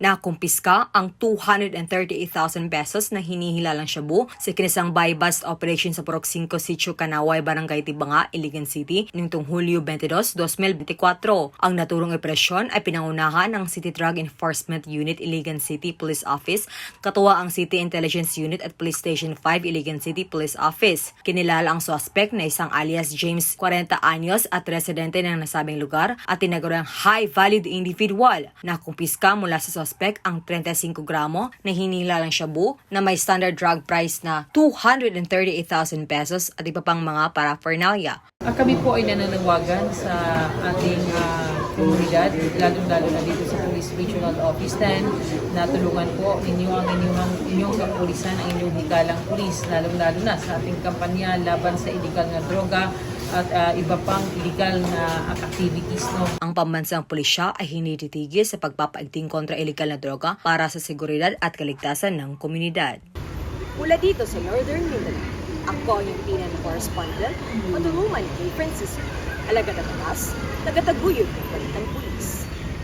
Nakumpiska ang 238,000 pesos na hinihilalang shabu sa kinisang buy-bust operation sa Purok 5 Sitio Kanaway, Barangay Tibanga, Iligan City nitong Hulyo 22, 2024. Ang naturong operasyon ay pinangunahan ng City Drug Enforcement Unit Iligan City Police Office, katuwa ang City Intelligence Unit at Police Station 5 Iligan City Police Office. Kinilala ang suspect na isang alias James 40 anyos at residente ng nasabing lugar at tinagurang high-valued individual. Nakumpiska mula sa ang 35 gramo na hinilalang shabu na may standard drug price na 238,000 pesos at iba pang mga paraphernalia. Kami po ay nananawagan sa ating ah, komunidad, lalong-lalo na dito sa Police Regional Office 10, na tulungan po ninyo ang inyong, inyong kapulisan, ang inyong hikalang pulis, lalong-lalo na sa ating kampanya laban sa illegal na droga at ah, iba pang illegal na activities. No? Ang pambansang pulisya ay hinititigil sa pagpapaigting kontra illegal na droga para sa seguridad at kaligtasan ng komunidad. Mula dito sa Northern Mindanao, ako yung pinang correspondent, matulungan kay Francis. Alaga na tatas, tagataguyod ng Balitang Pulis.